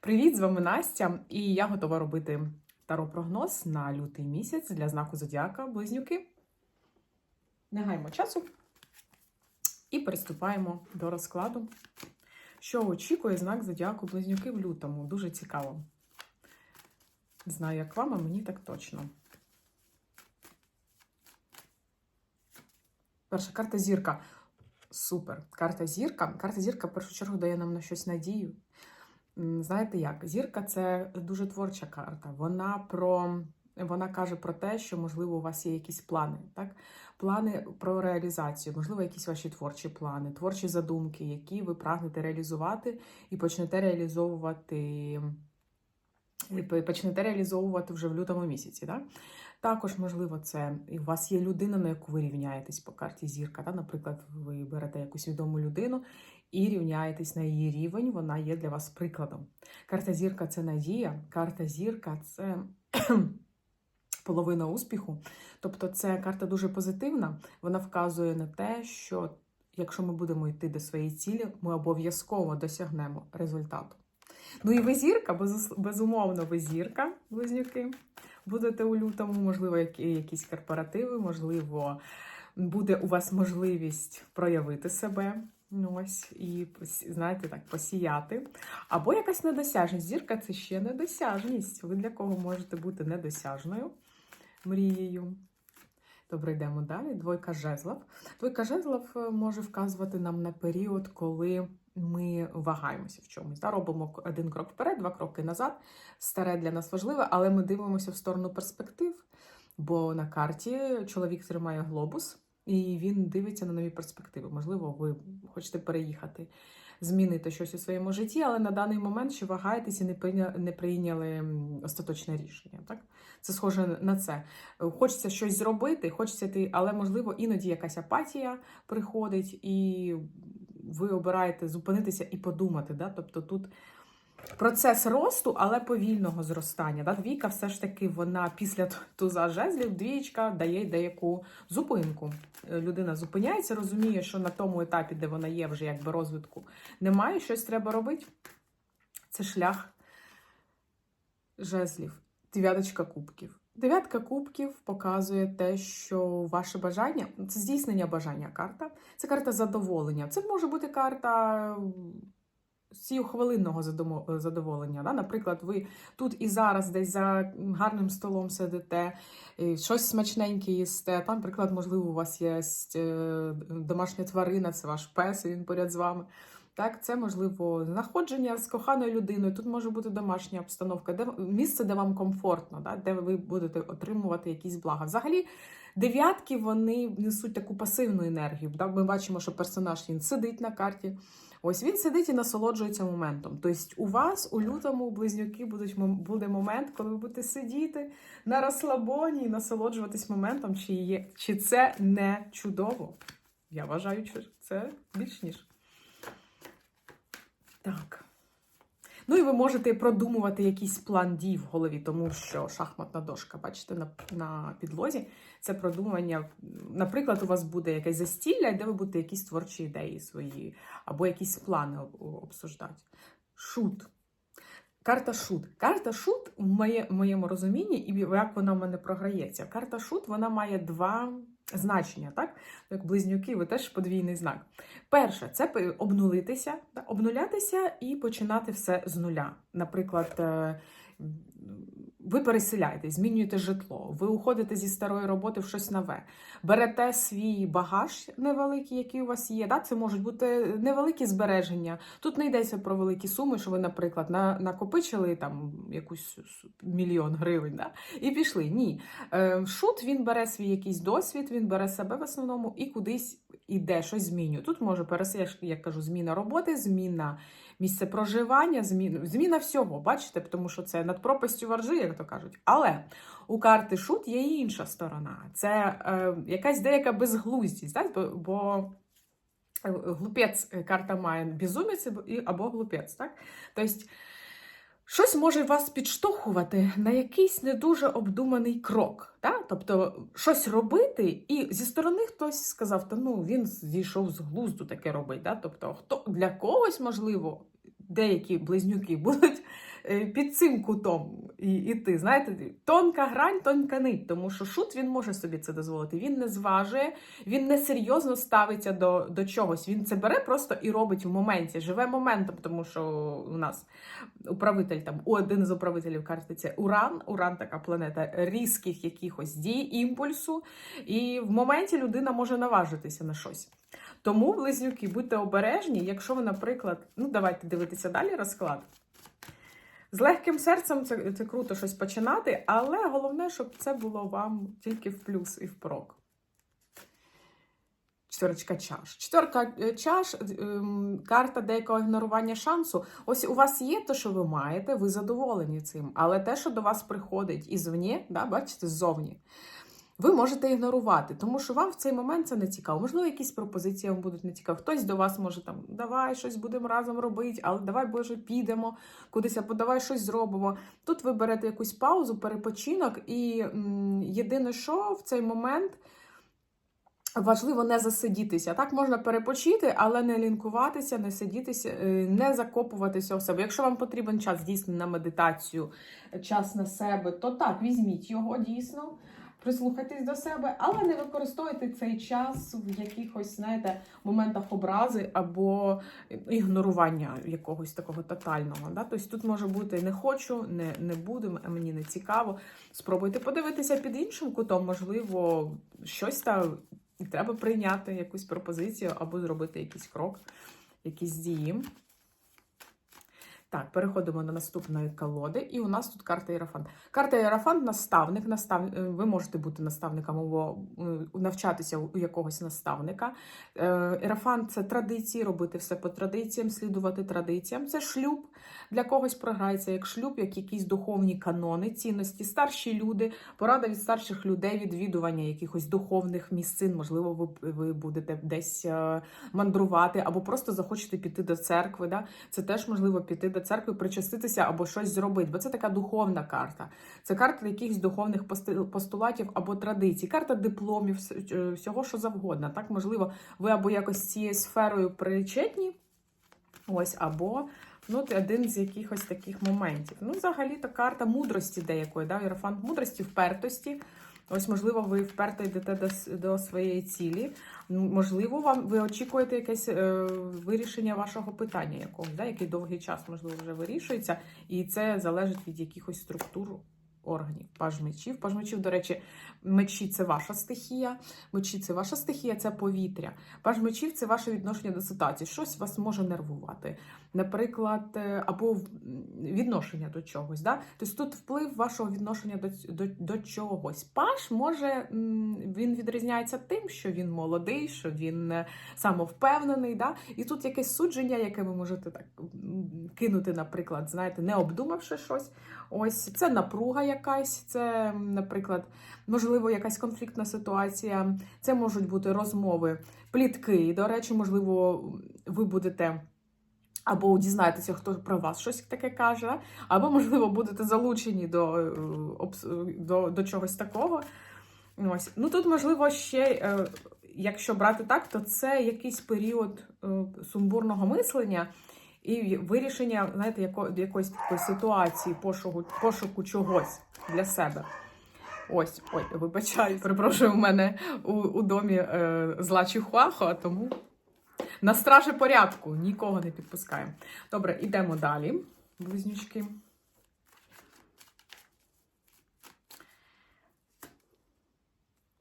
Привіт, з вами Настя, і я готова робити таро-прогноз на лютий місяць для знаку Зодіака Близнюки. Не гаймо часу і приступаємо до розкладу. Що очікує знак Зодіаку Близнюки в лютому? Дуже цікаво. Знаю, як вам, а мені так точно. Перша карта зірка. Супер. Карта зірка. Карта зірка в першу чергу дає нам на щось надію. Знаєте як? Зірка це дуже творча карта. Вона про вона каже про те, що можливо у вас є якісь плани, так? Плани про реалізацію, можливо, якісь ваші творчі плани, творчі задумки, які ви прагнете реалізувати, і почнете реалізовувати. і Почнете реалізовувати вже в лютому місяці. Так? Також, можливо, це і у вас є людина, на яку ви рівняєтесь по карті зірка. Так? Наприклад, ви берете якусь відому людину і рівняєтесь на її рівень, вона є для вас прикладом. Карта зірка це надія, карта зірка це половина успіху. Тобто, це карта дуже позитивна. Вона вказує на те, що якщо ми будемо йти до своєї цілі, ми обов'язково досягнемо результату. Ну і ви зірка, безумовно, ви зірка, близнюки. Будете у лютому, можливо, якісь корпоративи, можливо, буде у вас можливість проявити себе. Ну, ось і знаєте, так посіяти. Або якась недосяжність. Зірка це ще недосяжність. Ви для кого можете бути недосяжною мрією? Добре, йдемо далі. Двойка жезлов. Двойка жезлов е, може вказувати нам на період, коли ми вагаємося в чомусь. Да? Робимо один крок вперед, два кроки назад. Старе для нас важливе, але ми дивимося в сторону перспектив. Бо на карті чоловік тримає глобус, і він дивиться на нові перспективи. Можливо, ви хочете переїхати, змінити щось у своєму житті, але на даний момент ще вагаєтесь і не прийня- не прийняли остаточне рішення. Так? Це схоже на це. Хочеться щось зробити, хочеться ти, але можливо іноді якась апатія приходить, і ви обираєте зупинитися і подумати. Да? Тобто тут процес росту, але повільного зростання. Да? Двійка все ж таки вона після туза жезлів, двічка дає деяку зупинку. Е, Людина зупиняється, розуміє, що на тому етапі, де вона є, вже якби розвитку немає, щось треба робити. Це шлях жезлів. Дев'яточка кубків. Дев'ятка кубків показує те, що ваше бажання це здійснення бажання карта. Це карта задоволення. Це може бути карта хвилинного задоволення. Да? Наприклад, ви тут і зараз десь за гарним столом сидите, щось смачненьке їсте. Там, наприклад, можливо, у вас є е, домашня тварина, це ваш пес, і він поряд з вами. Так, це можливо знаходження з коханою людиною. Тут може бути домашня обстановка, де місце, де вам комфортно, да, де ви будете отримувати якісь блага. Взагалі, дев'ятки вони несуть таку пасивну енергію. Да? Ми бачимо, що персонаж він сидить на карті. Ось він сидить і насолоджується моментом. Тобто, у вас у лютому близнюки будуть буде момент, коли ви будете сидіти на розслабоні і насолоджуватись моментом, чи є чи це не чудово. Я вважаю, що це більш ніж. Так. Ну і ви можете продумувати якийсь план дій в голові, тому що шахматна дошка, бачите, на, на підлозі це продумування. Наприклад, у вас буде якесь застілля, де ви будете якісь творчі ідеї свої, або якісь плани обсуждати. Шут. Карта шут. Карта шут в моє, моєму розумінні, і як вона в мене програється. Карта шут вона має два значення, так? Як близнюки, ви теж подвійний знак. Перше, це обнулитися, обнулятися і починати все з нуля. Наприклад, е, ви переселяєтесь, змінюєте житло, ви уходите зі старої роботи в щось нове, берете свій багаж невеликий, який у вас є. Да? Це можуть бути невеликі збереження. Тут не йдеться про великі суми, що ви, наприклад, на, накопичили там якусь мільйон гривень да? і пішли. Ні. Е, Шут він бере свій якийсь досвід, він бере себе в основному і кудись іде, щось змінює. Тут може пересе, я як кажу, зміна роботи, зміна місце проживання, зміна, зміна всього, бачите, тому що це над пропастю воржи, як то кажуть. Але у карти шут є і інша сторона. Це е, якась деяка безглуздість, так? бо, бо е, глупець е, карта має безумець або глупець. Так? Тобто, щось може вас підштовхувати на якийсь не дуже обдуманий крок. Да? Тобто щось робити, і зі сторони хтось сказав, та ну він зійшов з глузду таке робить. Да? Тобто, хто для когось можливо. деякі близнюки будуть е, під цим кутом і- іти. Знаєте, тонка грань, тонка нить, тому що шут він може собі це дозволити. Він не зважує, він не серйозно ставиться до, до чогось. Він це бере просто і робить в моменті, живе моментом, тому що у нас управитель там один з управителів карти Уран. Уран така планета різких якихось дій, імпульсу. І в моменті людина може наважитися на щось. Тому, близнюки, будьте обережні, якщо ви, наприклад, ну давайте дивитися далі розклад. З легким серцем це, це круто щось починати, але головне, щоб це було вам тільки в плюс і в прок. Чотирочка чаш. Чотирка е, чаш, ем, карта деякого ігнорування шансу. Ось у вас є те, що ви маєте, ви задоволені цим. Але те, що до вас приходить ізвні, да, бачите, ззовні, ви можете ігнорувати, тому що вам в цей момент це не цікаво. Можливо, якісь пропозиції вам будуть не цікаві. Хтось до вас може там давай щось будемо разом робити, але давай, Боже, підемо кудись, або давай щось зробимо. Тут ви берете якусь паузу, перепочинок, і м, єдине, що в цей момент. Важливо не засидітися. Так можна перепочити, але не лінкуватися, не сидітися, е, не закопуватися в себе. Якщо вам потрібен час дійсно на медитацію, час на себе, то так, візьміть його дійсно, прислухайтесь до себе, але не використовуйте цей час в якихось, знаєте, моментах образи або ігнорування якогось такого тотального. Да? Тобто тут може бути не хочу, не, не буду, мені не цікаво. Спробуйте подивитися під іншим кутом, можливо, щось там. Треба прийняти якусь пропозицію або зробити якийсь крок, якісь дії. Так, переходимо до наступної колоди, і у нас тут карта Єрафант. Карта Єрафант наставник. Настав... е, Ви можете бути наставником або е, навчатися у якогось наставника. Е, Єрафант це традиції, робити все по традиціям, слідувати традиціям. Це шлюб. Для когось програється як шлюб, як якісь духовні канони, цінності, старші люди, порада від старших людей, відвідування якихось духовних місцин. Можливо, ви, ви будете десь мандрувати, або просто захочете піти до церкви. Да? Це теж можливо піти до церкви, причаститися або щось зробити, бо це така духовна карта. Це карта якихось духовних постулатів або традицій, карта дипломів, всього, що завгодно. Так, можливо, ви або якось цією сферою причетні, ось, або ну, один з якихось таких моментів. Ну, взагалі-то карта мудрості деякої, да? Єрофант мудрості, впертості. Ось, можливо, ви вперто йдете до, до своєї цілі. Можливо, вам ви очікуєте якесь е, вирішення вашого питання якогось, да? який довгий час, можливо, вже вирішується, і це залежить від якихось структур органів. Паж мечів. Паж мечів, до речі, мечі це ваша стихія. Мечі це ваша стихія, це повітря. Паж мечів це ваше відношення до ситуації. Щось вас може нервувати. Наприклад, е, або відношення до чогось. Да? Тобто тут вплив вашого відношення до, до, до чогось. Паш може він відрізняється тим, що він молодий, що він е, самовпевнений. Да? І тут якесь судження, яке ви можете так кинути, наприклад, знаєте, не обдумавши щось. Ось це напруга якась, це, наприклад, можливо, якась конфліктна ситуація. Це можуть бути розмови, плітки. До речі, можливо, ви будете. Або дізнаєтеся, хто про вас щось таке каже, або, можливо, будете залучені до, е, до, до чогось такого. Ось. Ну тут, можливо, ще, е, якщо брати так, то це якийсь період е, сумбурного мислення і вирішення, знаєте, яко, якоїсь такої ситуації, пошуку, пошуку чогось для себе. Ось, ой, вибачаю, перепрошую, у мене у, у домі е, зла чихуахуа, тому на стражі порядку нікого не підпускаємо. Добре, йдемо далі, близнючки.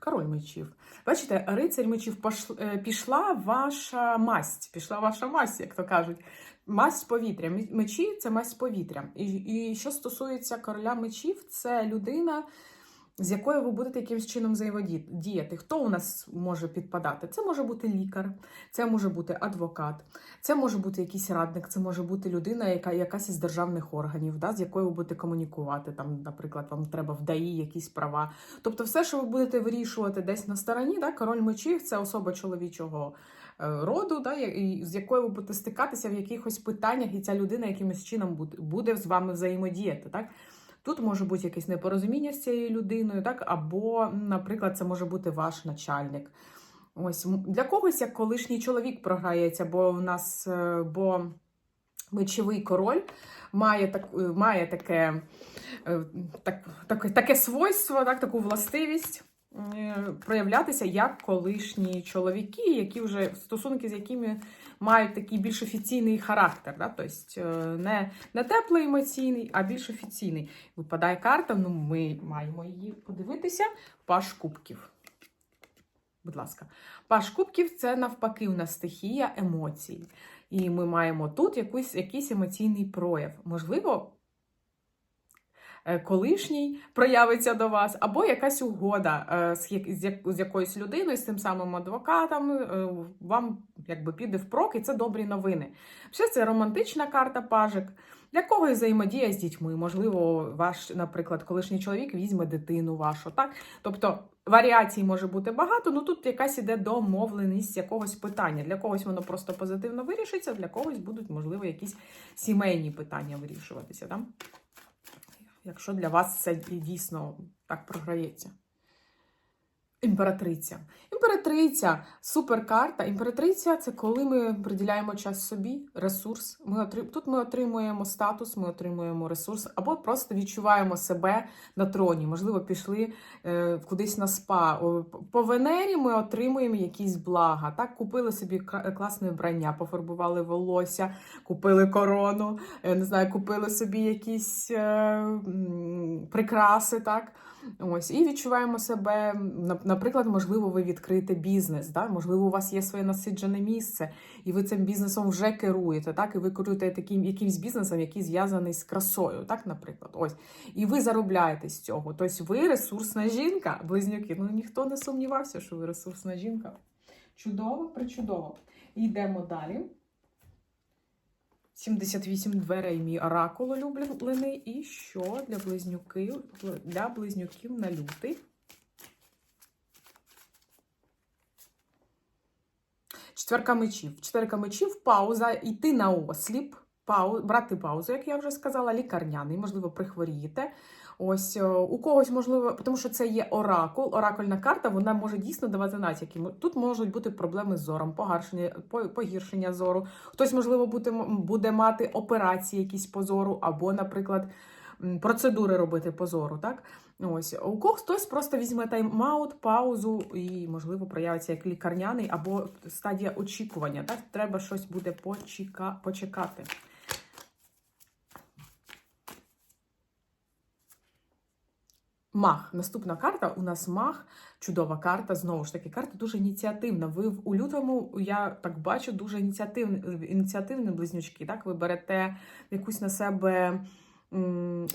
Король мечів. Бачите, рицарь мечів е, пішла ваша масть. Пішла ваша масть, як то кажуть. Масть повітря. Мечі це масть повітря. І, і що стосується короля мечів, це людина, з якою ви будете якимось чином взаємодіяти. Хто у нас може підпадати? Це може бути лікар, це може бути адвокат, це може бути якийсь радник, це може бути людина, яка якась із державних органів, да, з якою ви будете комунікувати. Там, наприклад, вам треба в ДАІ якісь права. Тобто, все, що ви будете вирішувати десь на стороні, да, король мечів це особа чоловічого е, роду, да, і з якою ви будете стикатися в якихось питаннях, і ця людина якимось чином буде, буде з вами взаємодіяти. Так? Тут може бути якесь непорозуміння з цією людиною, так? або, наприклад, це може бути ваш начальник. Ось для когось як колишній чоловік програється, бо в нас е, бо Мечовий король має, так, е, має таке, е, так, таке, таке свойство, так, таку властивість проявлятися як колишні чоловіки, які вже стосунки з якими мають такий більш офіційний характер. Да? Тобто е, не, не теплий емоційний, а більш офіційний. Випадає карта, ну ми маємо її подивитися. Паш кубків. Будь ласка, паш кубків це навпаки у нас стихія емоцій. І ми маємо тут якийсь, якийсь емоційний прояв. Можливо, е, колишній проявиться до вас, або якась угода е, з, як- з, як- з якоюсь людиною, з тим самим адвокатом, е, вам якби піде впрок, і це добрі новини. Ще це романтична карта пажик. Для когось взаємодія з дітьми. Можливо, ваш, наприклад, колишній чоловік візьме дитину вашу. Так? Тобто варіацій може бути багато, ну тут якась іде домовленість якогось питання. Для когось воно просто позитивно вирішиться, для когось будуть, можливо, якісь сімейні питання вирішуватися. Так? Якщо для вас це дійсно так програється. Імператриця. Імператриця суперкарта. Імператриця це коли ми приділяємо час собі, ресурс. Ми отри... Тут ми отримуємо статус, ми отримуємо ресурс, або просто відчуваємо себе на троні. Можливо, пішли е, кудись на спа. По Венері ми отримуємо якісь блага. Так, купили собі класне вбрання, пофарбували волосся, купили корону, е, не знаю, купили собі якісь е, прикраси. так. Ось, і відчуваємо себе, наприклад, можливо, ви відкрите бізнес, да? можливо, у вас є своє насиджене місце, і ви цим бізнесом вже керуєте, так? І ви керуєте таким якимсь бізнесом, який зв'язаний з красою, так, наприклад. Ось. І ви заробляєте з цього. Тобто ви ресурсна жінка, близнюки. Ну ніхто не сумнівався, що ви ресурсна жінка. Чудово, причудово. Йдемо далі. 78 дверей мій оракул улюблений. І що для близнюків, для близнюків на лютий? Четверка мечів. Четверка мечів, пауза, йти на осліп, пау, брати паузу, як я вже сказала, лікарняний, можливо, прихворієте. Ось е, у когось можливо, тому що це є оракул, оракульна карта, вона може дійсно давати натяки. Тут можуть бути проблеми з зором, погіршення, по- погіршення зору. Хтось, можливо, буде, буде мати операції якісь по зору, або, наприклад, процедури робити по зору. Так? Ось у когось хтось просто візьме тайм-аут, паузу і, можливо, проявиться як лікарняний або стадія очікування. Так? Треба щось буде почека... почекати. Мах. Наступна карта у нас мах. Чудова карта. Знову ж таки, карта дуже ініціативна. Ви у лютому, я так бачу, дуже ініціативні, ініціативні близнючки. Так? Ви берете якусь на себе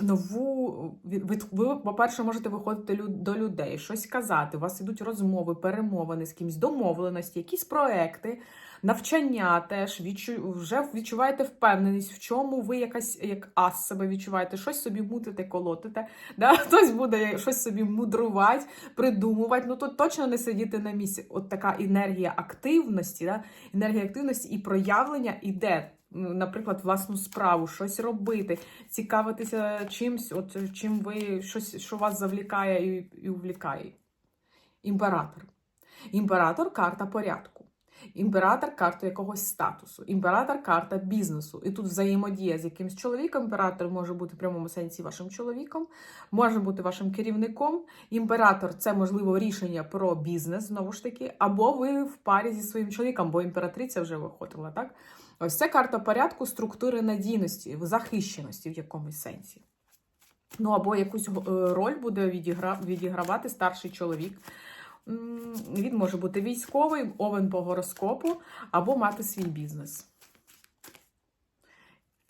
нову. від- Ви, по-перше, можете виходити до людей, щось казати. У вас ідуть розмови, перемовини з кимось, домовленості, якісь проекти. Навчання теж відчу... вже відчуваєте впевненість, в чому ви якась як ас себе відчуваєте, щось собі мутите, колотите. Да? Хтось буде щось собі мудрувати, придумувати. Ну тут точно не сидіти на місці. От така енергія активності, да? енергія активності і проявлення іде. Наприклад, власну справу, щось робити, цікавитися чимсь, от чим ви щось, що вас завлікає і, і увлікає. Імператор. Імператор карта порядку. Імператор карта якогось статусу, імператор карта бізнесу. І тут взаємодія з якимсь чоловіком. Імператор може бути в прямому сенсі вашим чоловіком, може бути вашим керівником. Імператор це можливо рішення про бізнес, знову ж таки, або ви в парі зі своїм чоловіком, бо імператриця вже виходила, так? Ось це карта порядку, структури надійності, захищеності в якомусь сенсі. Ну, або якусь е, роль буде відігра... відігравати старший чоловік. Він може бути військовий, овен по гороскопу, або мати свій бізнес.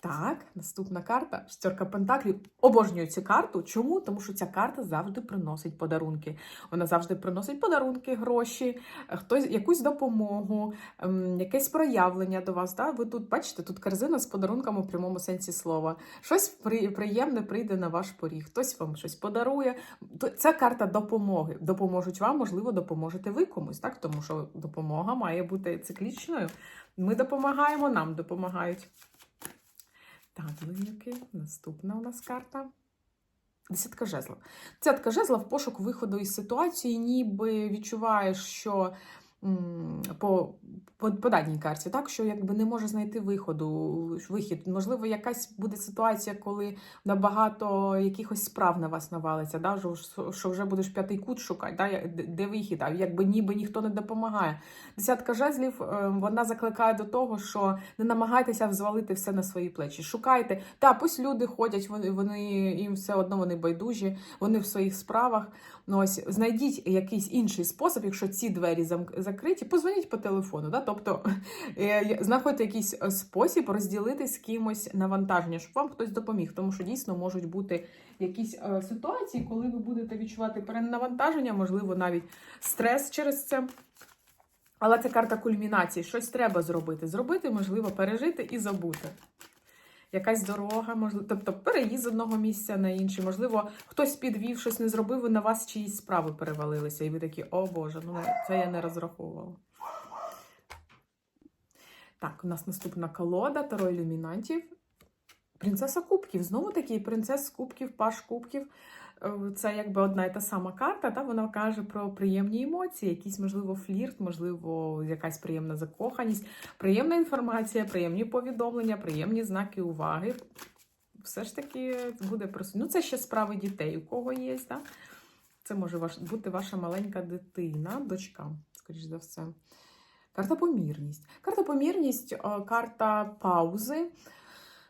Так, наступна карта шестерка пентаклів. Обожнюю цю карту. Чому? Тому що ця карта завжди приносить подарунки. Вона завжди приносить подарунки, гроші, е, хтось якусь допомогу, ем, якесь проявлення до вас. Да? Ви тут бачите, тут корзина з подарунками у прямому сенсі слова. Щось при- приємне прийде на ваш поріг, хтось вам щось подарує. Це карта допомоги. Допоможуть вам, можливо, допоможете ви комусь, так? Тому що допомога має бути циклічною. Ми допомагаємо, нам допомагають. Так, близнюки, наступна у нас карта. Десятка жезлов. Десятка в – пошук виходу із ситуації, ніби відчуваєш, що по, по, даній карті, так що якби не може знайти виходу, вихід. Можливо, якась буде ситуація, коли набагато якихось справ на вас навалиться, да? що, вже будеш п'ятий кут шукати, да? де, вихід, а якби ніби ніхто не допомагає. Десятка жезлів е, вона закликає до того, що не намагайтеся взвалити все на свої плечі. Шукайте. Та пусть люди ходять, вони, вони їм все одно вони байдужі, вони в своїх справах. Ну ось знайдіть якийсь інший спосіб, якщо ці двері закриті, позвоніть по телефону. Да? Тобто е, знаходьте якийсь е, спосіб розділити з кимось навантаження, щоб вам хтось допоміг. Тому що дійсно можуть бути якісь е, ситуації, коли ви будете відчувати перенавантаження, можливо, навіть стрес через це. Але це карта кульмінації. Щось треба зробити. Зробити, можливо, пережити і забути. Якась дорога, можливо, тобто переїзд з одного місця на інше. Можливо, хтось підвів, щось не зробив, і на вас чиїсь справи перевалилися. І ви такі, о Боже, ну це я не розраховувала. Так, у нас наступна колода Таро ілюмінантів. Принцеса Кубків. Знову таки, принцес Кубків, Паш Кубків. Е, Це якби одна і та сама карта. Та вона каже про приємні емоції, якийсь, можливо, флірт, можливо, якась приємна закоханість, приємна інформація, приємні повідомлення, приємні знаки уваги. Все ж таки буде просто. Ну, це ще справи дітей, у кого є, так? Це може бути ваша маленька дитина, дочка, скоріш за все. Карта помірність. Карта помірність, е, карта паузи.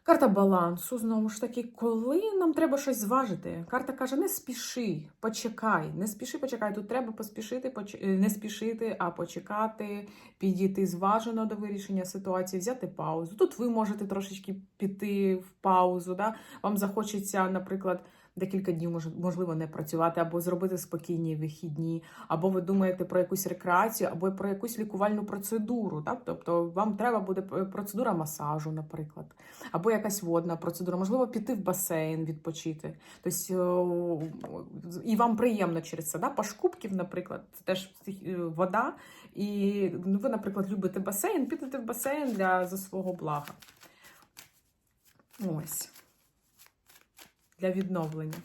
Карта балансу, знову ж таки, коли нам треба щось зважити. Карта каже: не спіши, почекай, не спіши, почекай. Тут треба поспішити, поч... е, не спішити, а почекати, підійти зважено до вирішення ситуації, взяти паузу. Тут ви можете трошечки піти в паузу. Да? Вам захочеться, наприклад, декілька днів можливо не працювати, або зробити спокійні вихідні, або ви думаєте про якусь рекреацію, або про якусь лікувальну процедуру. Так? Тобто вам треба буде процедура масажу, наприклад, або якась водна процедура, можливо, піти в басейн відпочити. Тобто, і вам приємно через це. Да? Паш кубків, наприклад, це теж е, вода. І ну, ви, наприклад, любите басейн, підете в басейн для за свого блага. Ось. Для відновлення.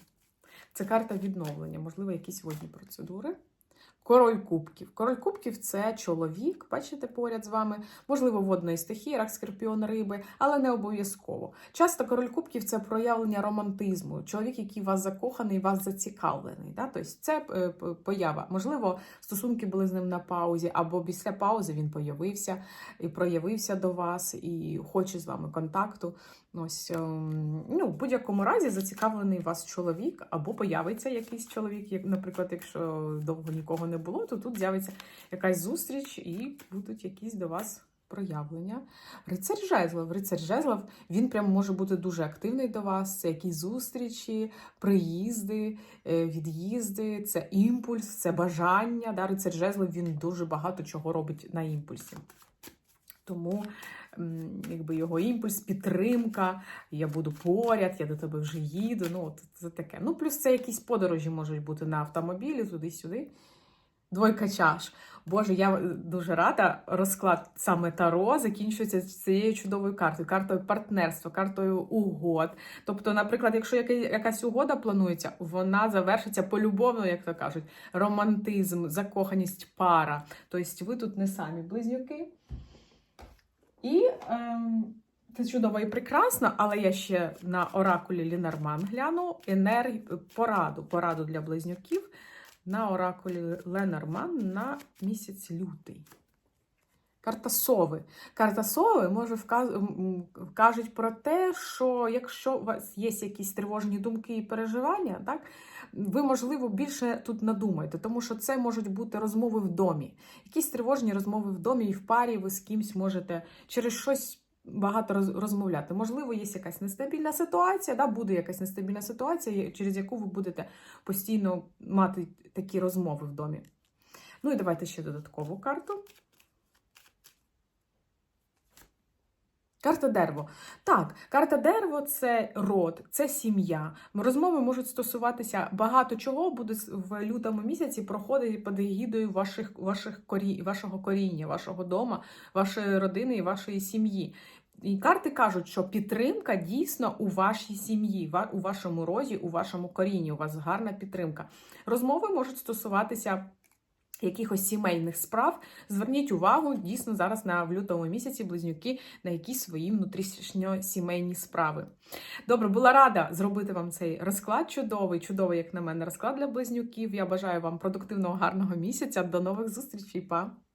Це карта відновлення, можливо, якісь водні процедури. Король кубків. Король кубків це чоловік, бачите, поряд з вами, можливо, водної стихії, рак, скорпіон, риби, але не обов'язково. Часто король кубків це проявлення романтизму, чоловік, який вас закоханий, вас зацікавлений. Да? Тобто це е, поява. Можливо, стосунки були з ним на паузі, або після паузи він появився і проявився до вас, і хоче з вами контакту. Ось, ем, ну, в будь-якому разі зацікавлений вас чоловік, або появиться якийсь чоловік, наприклад, якщо довго нікого не було, то тут з'явиться якась зустріч і будуть якісь до вас проявлення. Рицар жезлов. Рицар жезлов, він прям може бути дуже активний до вас. Це якісь зустрічі, приїзди, е, від'їзди, це імпульс, це бажання. Да? Рицар жезлов, він дуже багато чого робить на імпульсі. Тому якби його імпульс, підтримка, я буду поряд, я до тебе вже їду. Ну, от це таке. Ну, плюс це якісь подорожі можуть бути на автомобілі, туди-сюди. Двойка чаш. Боже, я е, дуже рада. Розклад саме Таро закінчується цією чудовою картою, картою партнерства, картою угод. Тобто, наприклад, якщо якась угода планується, вона завершиться полюбовно, як то кажуть, романтизм, закоханість, пара. Тобто ви тут не самі близнюки. І ем, це чудово і прекрасно, але я ще на оракулі Лінарман гляну енерг... пораду, пораду для близнюків на оракулі Ленорман на місяць лютий. Карта сови. Карта сови може вказ... кажуть про те, що якщо у вас є якісь тривожні думки і переживання, так, ви, можливо, більше тут надумаєте, тому що це можуть бути розмови в домі. Якісь тривожні розмови в домі і в парі ви з кимсь можете через щось багато розмовляти. Можливо, є якась нестабільна ситуація, да, буде якась нестабільна ситуація, через яку ви будете постійно мати такі розмови в домі. Ну і давайте ще додаткову карту. Карта дерево. Так, карта дерево це род, це сім'я. Розмови можуть стосуватися багато чого буде в лютому місяці проходити під егідою ваших, ваших корі, вашого коріння, вашого дома, вашої родини і вашої сім'ї. І карти кажуть, що підтримка дійсно у вашій сім'ї, у вашому роді, у вашому корінні. У вас гарна підтримка. Розмови можуть стосуватися якихось сімейних справ, зверніть увагу дійсно зараз на в лютому місяці близнюки на якісь свої внутрішньосімейні справи. Добре, була рада зробити вам цей розклад чудовий, чудовий, як на мене, розклад для близнюків. Я бажаю вам продуктивного, гарного місяця. До нових зустрічей, па!